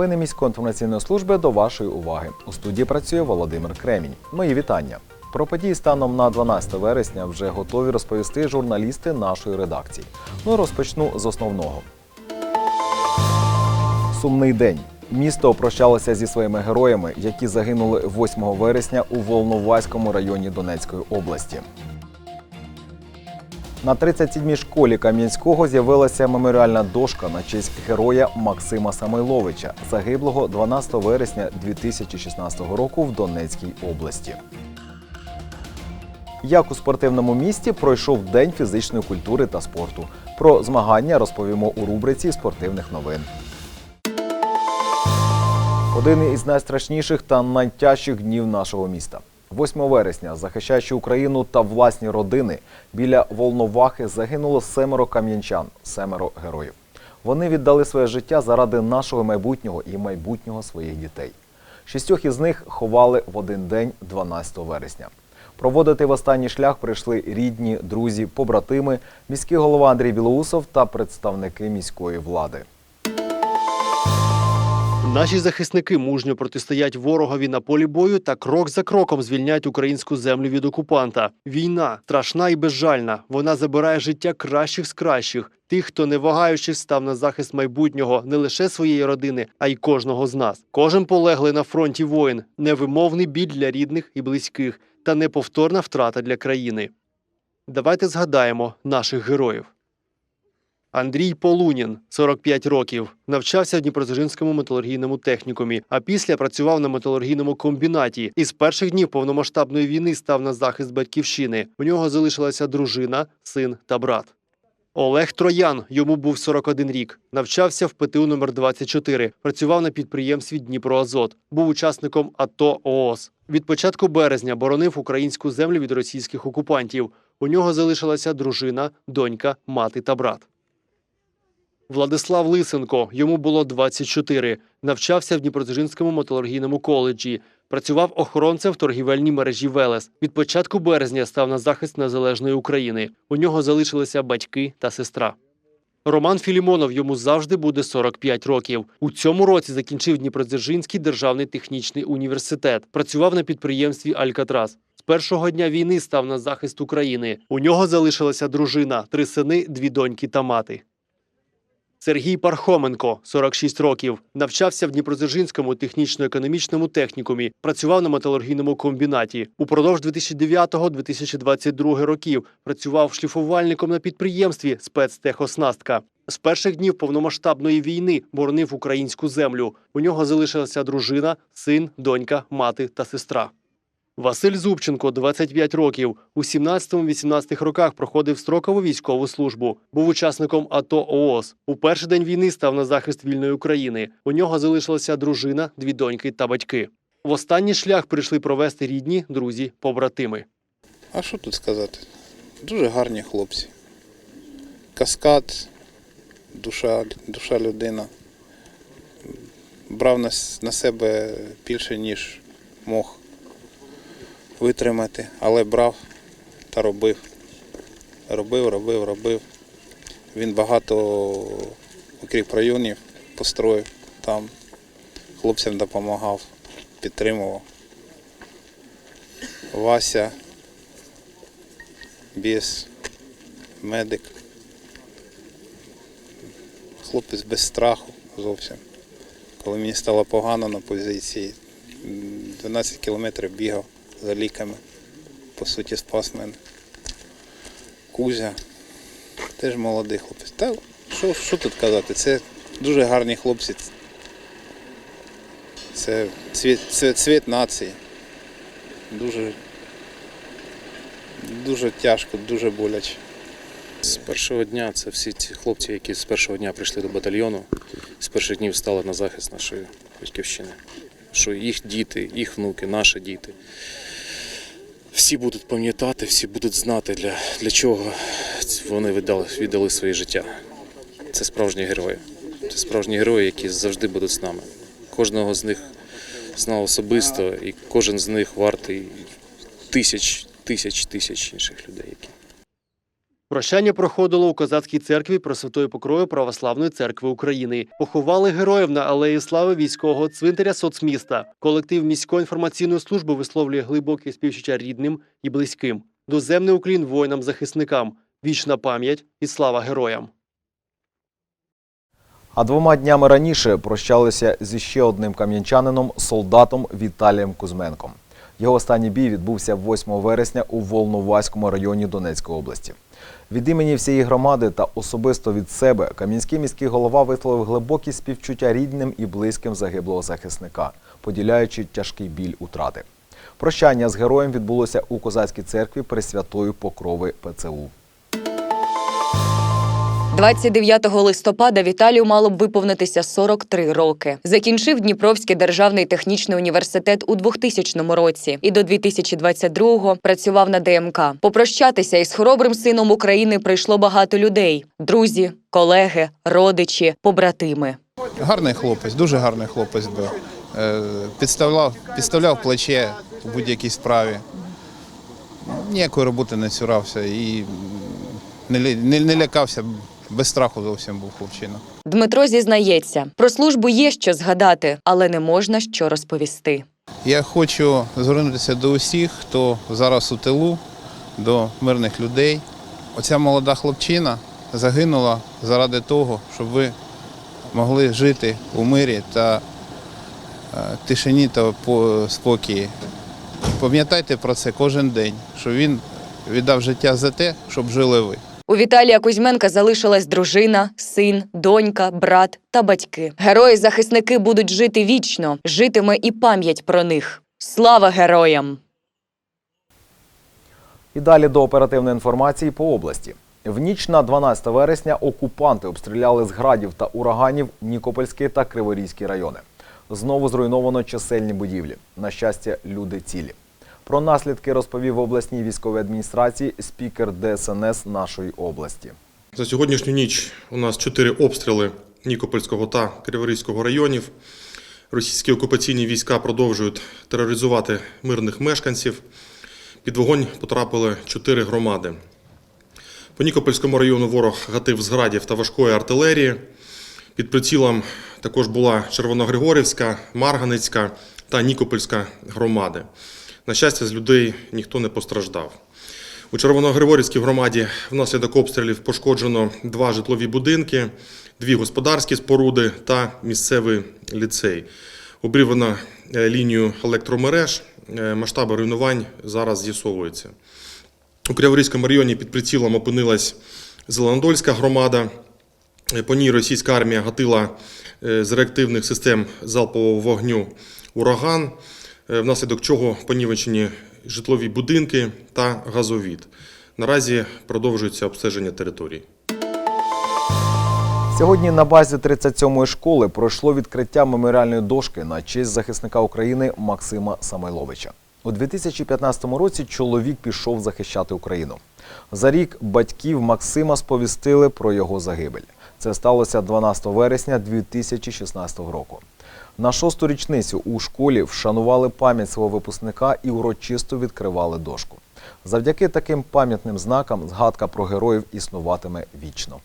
Новини міської інформаційної служби до вашої уваги. У студії працює Володимир Кремінь. Мої вітання. Про події станом на 12 вересня вже готові розповісти журналісти нашої редакції. Ну розпочну з основного. Сумний день. Місто прощалося зі своїми героями, які загинули 8 вересня у Волноваському районі Донецької області. На 37-й школі Кам'янського з'явилася меморіальна дошка на честь героя Максима Самойловича, загиблого 12 вересня 2016 року в Донецькій області. Як у спортивному місті пройшов День фізичної культури та спорту. Про змагання розповімо у рубриці спортивних новин. Один із найстрашніших та найтяжчих днів нашого міста. 8 вересня, захищаючи Україну та власні родини, біля Волновахи загинуло семеро кам'янчан, семеро героїв. Вони віддали своє життя заради нашого майбутнього і майбутнього своїх дітей. Шістьох із них ховали в один день 12 вересня. Проводити в останній шлях прийшли рідні, друзі, побратими, міський голова Андрій Білоусов та представники міської влади. Наші захисники мужньо протистоять ворогові на полі бою та крок за кроком звільняють українську землю від окупанта. Війна страшна і безжальна. Вона забирає життя кращих з кращих, тих, хто не вагаючись став на захист майбутнього не лише своєї родини, а й кожного з нас. Кожен полеглий на фронті воїн, невимовний біль для рідних і близьких та неповторна втрата для країни. Давайте згадаємо наших героїв. Андрій Полунін, 45 років, навчався в Дніпродзержинському металургійному технікумі, а після працював на металургійному комбінаті. І з перших днів повномасштабної війни став на захист батьківщини. У нього залишилася дружина, син та брат. Олег Троян, йому був 41 рік. Навчався в ПТУ номер 24 працював на підприємстві Дніпроазот, був учасником АТО ООС. Від початку березня боронив українську землю від російських окупантів. У нього залишилася дружина, донька, мати та брат. Владислав Лисенко, йому було 24, навчався в Дніпродзержинському металургійному коледжі, працював охоронцем в торгівельній мережі Велес. Від початку березня став на захист незалежної України. У нього залишилися батьки та сестра. Роман Філімонов йому завжди буде 45 років. У цьому році закінчив Дніпродзержинський державний технічний університет. Працював на підприємстві Алькатрас. З першого дня війни став на захист України. У нього залишилася дружина, три сини, дві доньки та мати. Сергій Пархоменко, 46 років, навчався в Дніпродзержинському технічно-економічному технікумі, працював на металургійному комбінаті. Упродовж 2009-2022 років працював шліфувальником на підприємстві спецтехоснастка. З перших днів повномасштабної війни боронив українську землю. У нього залишилася дружина, син, донька, мати та сестра. Василь Зубченко, 25 років, у 17-18 роках проходив строкову військову службу. Був учасником АТО ООС. У перший день війни став на захист вільної України. У нього залишилася дружина, дві доньки та батьки. В останній шлях прийшли провести рідні, друзі, побратими. А що тут сказати? Дуже гарні хлопці. Каскад, душа, душа людина. Брав на, себе більше, ніж мог витримати, але брав та робив. Робив, робив, робив. Він багато укріп районів построїв там, хлопцям допомагав, підтримував. Вася, біс, медик. Хлопець без страху зовсім. Коли мені стало погано на позиції, 12 кілометрів бігав за ліками. По суті, спас мене. Кузя. Теж молодий хлопець. Та що, що тут казати? Це дуже гарні хлопці. Це цвіт, це цвіт нації. Дуже Дуже тяжко, дуже боляче. З першого дня це всі ці хлопці, які з першого дня прийшли до батальйону, з перших днів стали на захист нашої батьківщини. Що їх діти, їх внуки, наші діти. Всі будуть пам'ятати, всі будуть знати, для, для чого вони віддали, віддали своє життя. Це справжні герої. Це справжні герої, які завжди будуть з нами. Кожного з них знав особисто, і кожен з них вартий тисяч, тисяч, тисяч інших людей. Які Прощання проходило у козацькій церкві Пресвятої Покрої Православної церкви України. Поховали героїв на алеї слави військового цвинтаря соцміста. Колектив міської інформаційної служби висловлює глибоке співчуття рідним і близьким. Доземний уклін воїнам-захисникам. Вічна пам'ять і слава героям. А двома днями раніше прощалися зі ще одним кам'янчанином, солдатом Віталієм Кузьменком. Його останній бій відбувся 8 вересня у Волноваському районі Донецької області. Від імені всієї громади та особисто від себе Кам'янський міський голова висловив глибокі співчуття рідним і близьким загиблого захисника, поділяючи тяжкий біль утрати. Прощання з героєм відбулося у козацькій церкві Пресвятої Покрови ПЦУ. 29 листопада Віталію мало б виповнитися 43 роки. Закінчив Дніпровський державний технічний університет у 2000 році і до 2022-го працював на ДМК. Попрощатися із хоробрим сином України прийшло багато людей: друзі, колеги, родичі, побратими. Гарний хлопець, дуже гарний хлопець був. Е, Підставляв, підставляв плече у будь-якій справі. Ніякої роботи не цурався і не, не, не лякався, без страху зовсім був хлопчина. Дмитро зізнається, про службу є що згадати, але не можна що розповісти. Я хочу звернутися до усіх, хто зараз у тилу, до мирних людей. Оця молода хлопчина загинула заради того, щоб ви могли жити у мирі та е, тишині та по- спокої. Пам'ятайте про це кожен день, що він віддав життя за те, щоб жили ви. У Віталія Кузьменка залишилась дружина, син, донька, брат та батьки. Герої-захисники будуть жити вічно, житиме і пам'ять про них. Слава героям! І далі до оперативної інформації по області. В ніч на 12 вересня окупанти обстріляли з градів та ураганів Нікопольський та Криворізький райони. Знову зруйновано чисельні будівлі. На щастя, люди цілі. Про наслідки розповів в обласній військовій адміністрації спікер ДСНС нашої області. За сьогоднішню ніч у нас чотири обстріли Нікопольського та Криворізького районів. Російські окупаційні війська продовжують тероризувати мирних мешканців. Під вогонь потрапили чотири громади. По Нікопольському району ворог гатив з градів та важкої артилерії. Під прицілом також була Червоногригорівська, Марганицька та Нікопольська громади. На щастя, з людей ніхто не постраждав. У Червоногригорівській громаді внаслідок обстрілів пошкоджено два житлові будинки, дві господарські споруди та місцевий ліцей. Обрівано е, лінію електромереж. Е, Масштаби руйнувань зараз з'ясовуються. У Криворізькому районі під прицілом опинилась Зеленодольська громада. Е, По ній російська армія гатила з реактивних систем залпового вогню ураган, внаслідок чого понівечені житлові будинки та газовід. Наразі продовжується обстеження території. Сьогодні на базі 37-ї школи пройшло відкриття меморіальної дошки на честь захисника України Максима Самойловича. У 2015 році чоловік пішов захищати Україну. За рік батьків Максима сповістили про його загибель. Це сталося 12 вересня 2016 року. На шосту річницю у школі вшанували пам'ять свого випускника і урочисто відкривали дошку. Завдяки таким пам'ятним знакам згадка про героїв існуватиме вічно.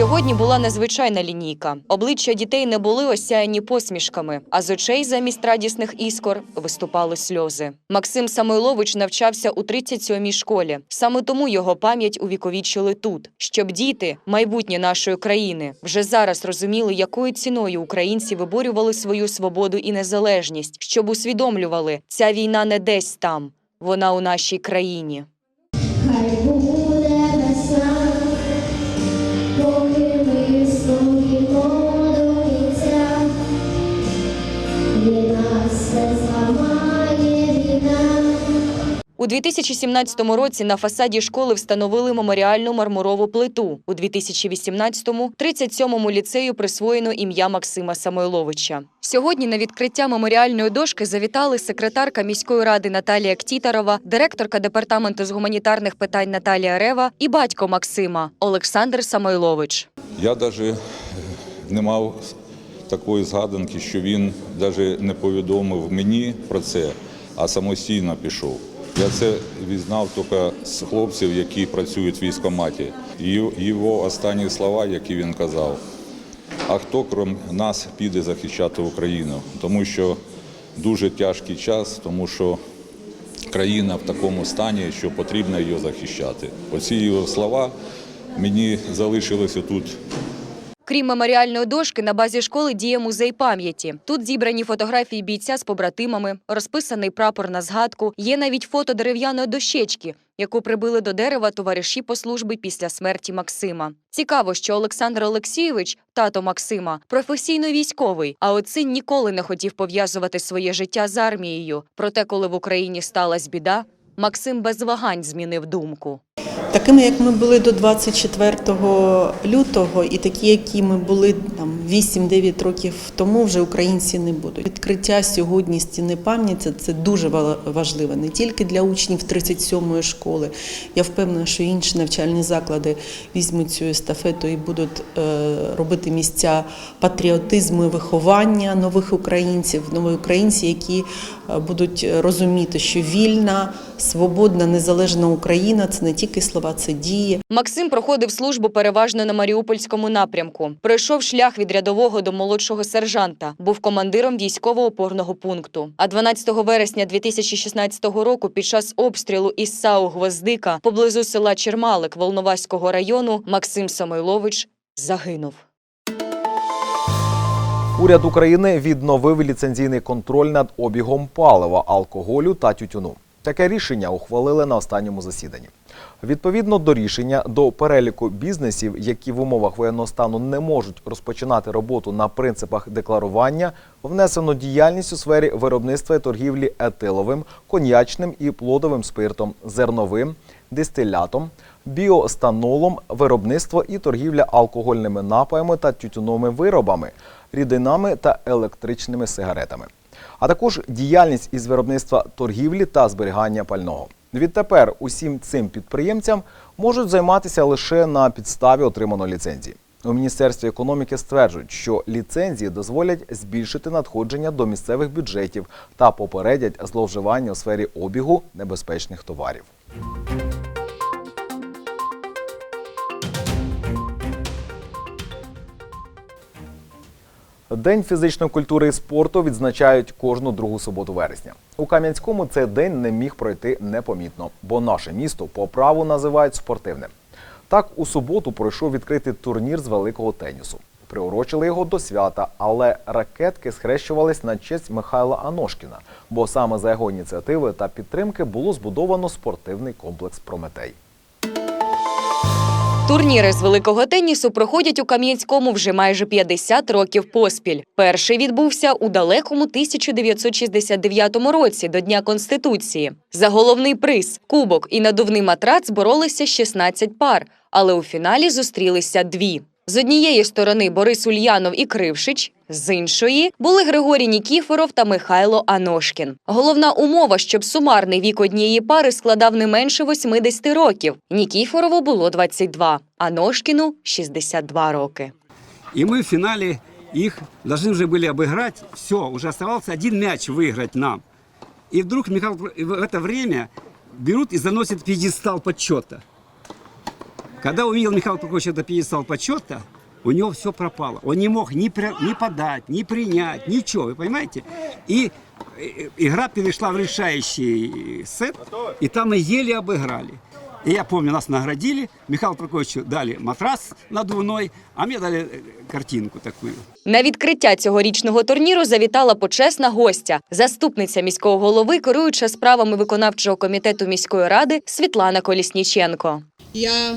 Сьогодні була незвичайна лінійка. Обличчя дітей не були осяяні посмішками, а з очей замість радісних іскор виступали сльози. Максим Самойлович навчався у 37-й школі. Саме тому його пам'ять увіковічили тут, щоб діти, майбутнє нашої країни, вже зараз розуміли, якою ціною українці виборювали свою свободу і незалежність, щоб усвідомлювали, ця війна не десь там, вона у нашій країні. 2017 році на фасаді школи встановили меморіальну мармурову плиту. У 2018-му 37-му ліцею присвоєно ім'я Максима Самойловича. Сьогодні на відкриття меморіальної дошки завітали секретарка міської ради Наталія Ктітарова, директорка департаменту з гуманітарних питань Наталія Рева і батько Максима Олександр Самойлович. Я навіть не мав такої згаданки, що він навіть не повідомив мені про це, а самостійно пішов. Я це візнав тільки з хлопців, які працюють в військкоматі. Й- Його останні слова, які він казав. А хто, крім нас, піде захищати Україну? Тому що дуже тяжкий час, тому що країна в такому стані, що потрібно її захищати. Оці його слова мені залишилися тут Крім меморіальної дошки, на базі школи діє музей пам'яті. Тут зібрані фотографії бійця з побратимами, розписаний прапор на згадку. Є навіть фото дерев'яної дощечки, яку прибили до дерева товариші по службі після смерті Максима. Цікаво, що Олександр Олексійович, тато Максима, професійно військовий, а от син ніколи не хотів пов'язувати своє життя з армією. Проте, коли в Україні сталася біда, Максим без вагань змінив думку. Такими, як ми були до 24 лютого, і такі, які ми були там 8-9 років тому, вже українці не будуть. Відкриття сьогодні стіни пам'яті це дуже ва- важливо не тільки для учнів 37-ї школи. Я впевнена, що інші навчальні заклади візьмуть цю естафету і будуть е, робити місця патріотизму і виховання нових українців, нові українці, які будуть розуміти, що вільна, свободна, незалежна Україна це не тільки слова, це дії. Максим проходив службу переважно на Маріупольському напрямку. Пройшов шлях від рядового до молодшого сержанта, був командиром військового опорного пункту. А 12 вересня 2016 року під час обстрілу із САУ Гвоздика поблизу села Чермалик Волноваського району Максим Самойлович загинув. Уряд України відновив ліцензійний контроль над обігом палива, алкоголю та тютюну. Таке рішення ухвалили на останньому засіданні. Відповідно до рішення до переліку бізнесів, які в умовах воєнного стану не можуть розпочинати роботу на принципах декларування, внесено діяльність у сфері виробництва і торгівлі етиловим, коньячним і плодовим спиртом, зерновим, дистилятом, біостанолом, виробництво і торгівля алкогольними напоями та тютюновими виробами, рідинами та електричними сигаретами а також діяльність із виробництва торгівлі та зберігання пального. Відтепер усім цим підприємцям можуть займатися лише на підставі отриманої ліцензії. У міністерстві економіки стверджують, що ліцензії дозволять збільшити надходження до місцевих бюджетів та попередять зловживання у сфері обігу небезпечних товарів. День фізичної культури і спорту відзначають кожну другу суботу вересня. У Кам'янському цей день не міг пройти непомітно, бо наше місто по праву називають спортивним. Так, у суботу пройшов відкритий турнір з великого тенісу. Приурочили його до свята, але ракетки схрещувались на честь Михайла Аношкіна, бо саме за його ініціативи та підтримки було збудовано спортивний комплекс Прометей. Турніри з великого тенісу проходять у Кам'янському вже майже 50 років поспіль. Перший відбувся у далекому 1969 році до Дня Конституції. За головний приз кубок і надувний матрац боролися 16 пар, але у фіналі зустрілися дві. З однієї сторони Борис Ульянов і Крившич, з іншої були Григорій Нікіфоров та Михайло Аношкін. Головна умова, щоб сумарний вік однієї пари складав не менше 80 років. Нікіфорову було 22, Аношкіну 62 роки. И мы в финале их должны уже были обыграть. Все, уже оставался один мяч выиграть нам. И вдруг Михаил Про- и в это время берут и заносят пьедестал почета. Когда увидел Михаил Прокофьевич этот пьедестал почета, у него все пропало. Он не мог ни, при- ни подать, ни принять, ничего, вы понимаете? И э, игра перешла в решающий сет, и там мы еле обыграли. И я помню, нас наградили, Михаилу Прокофьевичу дали матрас надувной, а мне дали э, картинку такую. На відкриття цьогорічного турніру завітала почесна гостя, заступниця міського голови, керуюча справами виконавчого комітету міської ради Світлана Колісніченко. Я е,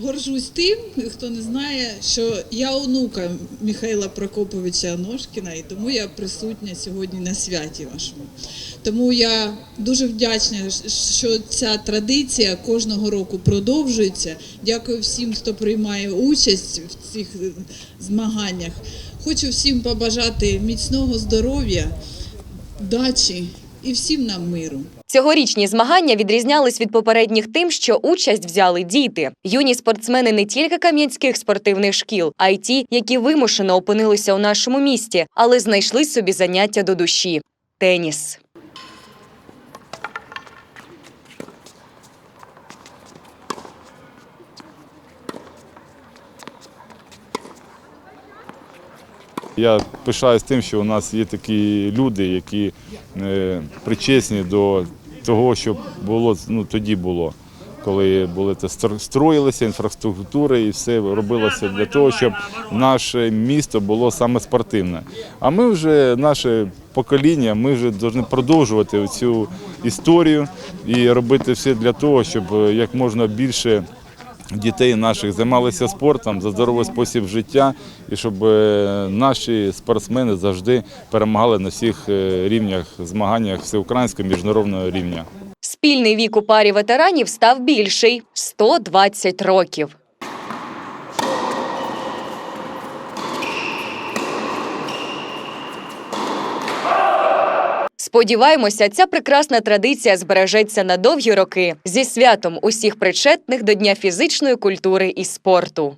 горжусь тим, хто не знає, що я онука Михайла Прокоповича Аношкіна, і тому я присутня сьогодні на святі вашому. Тому я дуже вдячна, що ця традиція кожного року продовжується. Дякую всім, хто приймає участь в цих змаганнях. Хочу всім побажати міцного здоров'я, вдачі і всім нам миру. Цьогорічні змагання відрізнялись від попередніх тим, що участь взяли діти. Юні спортсмени не тільки кам'янських спортивних шкіл, а й ті, які вимушено опинилися у нашому місті, але знайшли собі заняття до душі теніс. Я пишаюсь тим, що у нас є такі люди, які е, причесні до того, що було ну, тоді було. Коли були те строїлися інфраструктури і все робилося для того, щоб наше місто було саме спортивне. А ми вже, наше покоління, ми вже повинні продовжувати цю історію і робити все для того, щоб е, як можна більше дітей наших займалися спортом за здоровий спосіб життя, і щоб е, наші спортсмени завжди перемагали на всіх е, рівнях змаганнях всеукраїнського міжнародного рівня. Спільний вік у парі ветеранів став більший 120 років. Сподіваємося, ця прекрасна традиція збережеться на довгі роки зі святом усіх причетних до Дня фізичної культури і спорту.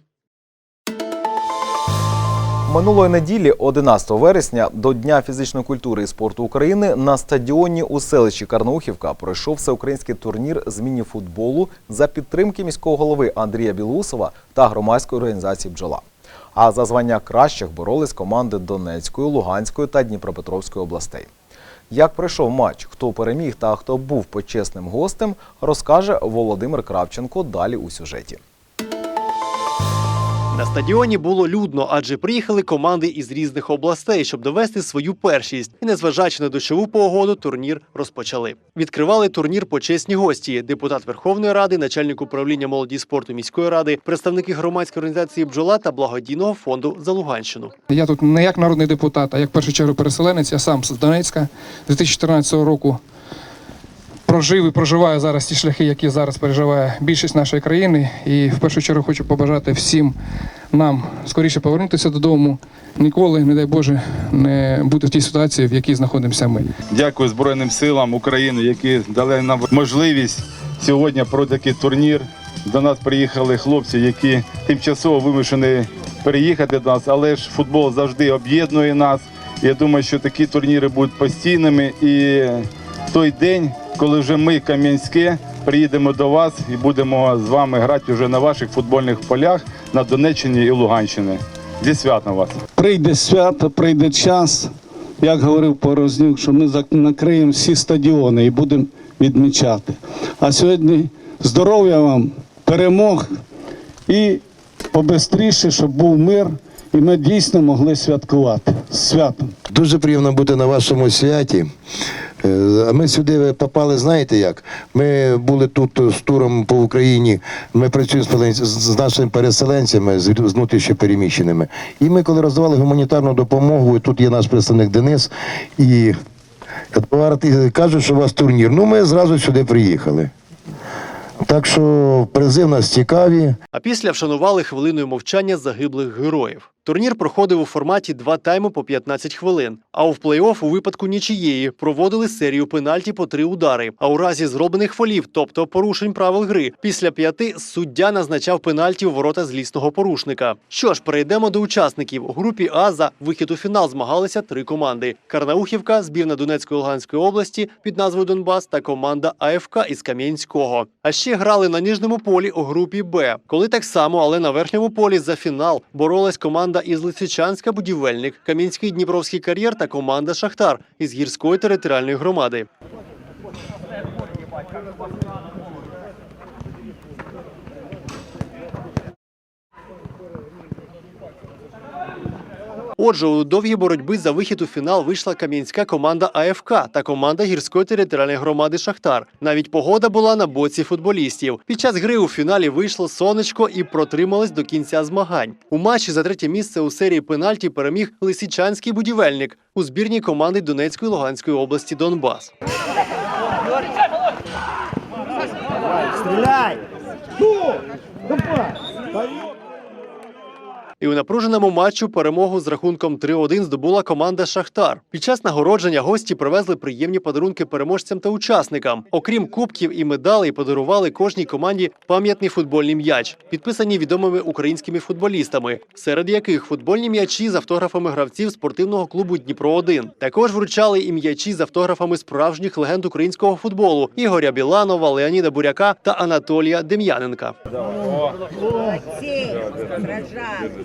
Минулої неділі, 11 вересня, до Дня фізичної культури і спорту України на стадіоні у селищі Карнаухівка пройшов всеукраїнський турнір з міні-футболу за підтримки міського голови Андрія Білусова та громадської організації Бджола. А за звання кращих боролись команди Донецької, Луганської та Дніпропетровської областей. Як пройшов матч, хто переміг та хто був почесним гостем, розкаже Володимир Кравченко далі у сюжеті. На стадіоні було людно, адже приїхали команди із різних областей, щоб довести свою першість. І незважаючи на дощову погоду, турнір розпочали. Відкривали турнір почесні гості: депутат Верховної Ради, начальник управління молоді спорту міської ради, представники громадської організації бджола та благодійного фонду за Луганщину. Я тут не як народний депутат, а як першу чергу переселенець. Я сам з Донецька 2014 року прожив і проживаю зараз ті шляхи, які зараз переживає більшість нашої країни. І в першу чергу хочу побажати всім нам скоріше повернутися додому. Ніколи, не дай Боже, не бути в тій ситуації, в якій знаходимося ми. Дякую Збройним силам України, які дали нам можливість сьогодні про такий турнір. До нас приїхали хлопці, які тимчасово вимушені переїхати до нас, але ж футбол завжди об'єднує нас. Я думаю, що такі турніри будуть постійними. І той день, коли вже ми, Кам'янське, приїдемо до вас і будемо з вами грати вже на ваших футбольних полях на Донеччині і Луганщині. Зі святом вас! Прийде свято, прийде час, як говорив Порознюк, що ми накриємо всі стадіони і будемо відмічати. А сьогодні здоров'я вам, перемог і побистріше, щоб був мир, і ми дійсно могли святкувати. З святом! Дуже приємно бути на вашому святі. Е, А ми сюди попали, знаєте як? Ми були тут з туром по Україні. Ми працюємо з нашими переселенцями, з з внутрішньопереміщеними. І ми, коли роздавали гуманітарну допомогу, і тут є наш представник Денис, і кажуть, що у вас турнір. Ну, ми зразу сюди приїхали. Так що призи нас цікаві. А після вшанували хвилиною мовчання загиблих героїв. Турнір проходив у форматі два тайми по 15 хвилин. А у плей-офф у випадку нічиєї проводили серію пенальті по три удари. А у разі зроблених фолів, тобто порушень правил гри, після п'яти суддя назначав пенальті у ворота злісного порушника. Що ж, перейдемо до учасників. У групі А за вихід у фінал змагалися три команди: Карнаухівка, збірна Донецької Луганської області під назвою Донбас та команда АФК із Кам'янського. А ще грали на ніжному полі у групі Б, коли так само, але на верхньому полі за фінал боролась команда із Лисичанська будівельник, Кам'янський Дніпровський кар'єр та команда Шахтар із гірської територіальної громади. Отже, у довгій боротьбі за вихід у фінал вийшла кам'янська команда АФК та команда гірської територіальної громади Шахтар. Навіть погода була на боці футболістів. Під час гри у фіналі вийшло сонечко і протрималось до кінця змагань. У матчі за третє місце у серії пенальті переміг лисичанський будівельник у збірній команди Донецької Луганської області Донбас. І у напруженому матчу перемогу з рахунком 3-1 здобула команда Шахтар. Під час нагородження гості привезли приємні подарунки переможцям та учасникам. Окрім кубків і медалей, подарували кожній команді пам'ятний футбольний м'яч, підписані відомими українськими футболістами, серед яких футбольні м'ячі з автографами гравців спортивного клубу Дніпро 1 Також вручали і м'ячі з автографами справжніх легенд українського футболу Ігоря Біланова, Леоніда Буряка та Анатолія Дем'яненка.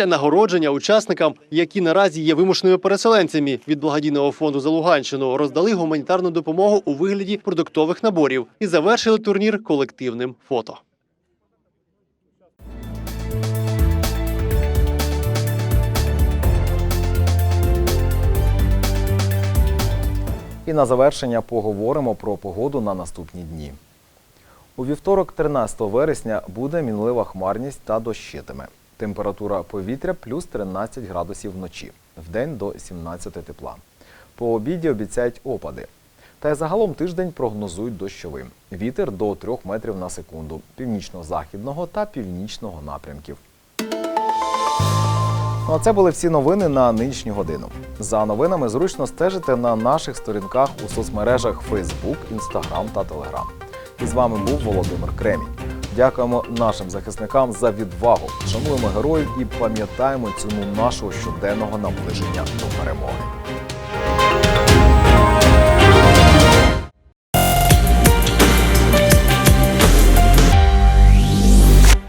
Після нагородження учасникам, які наразі є вимушеними переселенцями від благодійного фонду за Луганщину, роздали гуманітарну допомогу у вигляді продуктових наборів і завершили турнір колективним фото. І на завершення поговоримо про погоду на наступні дні. У вівторок, 13 вересня, буде мінлива хмарність та дощитиме. Температура повітря плюс 13 градусів вночі, вдень до 17 тепла. По обіді обіцяють опади. Та й загалом тиждень прогнозують дощовим. Вітер до 3 метрів на секунду, північно-західного та північного напрямків. Ну, а це були всі новини на нинішню годину. За новинами зручно стежити на наших сторінках у соцмережах Facebook, Instagram та Telegram. І з вами був Володимир Кремінь. Дякуємо нашим захисникам за відвагу, шануємо героїв і пам'ятаємо ціну нашого щоденного наближення до перемоги.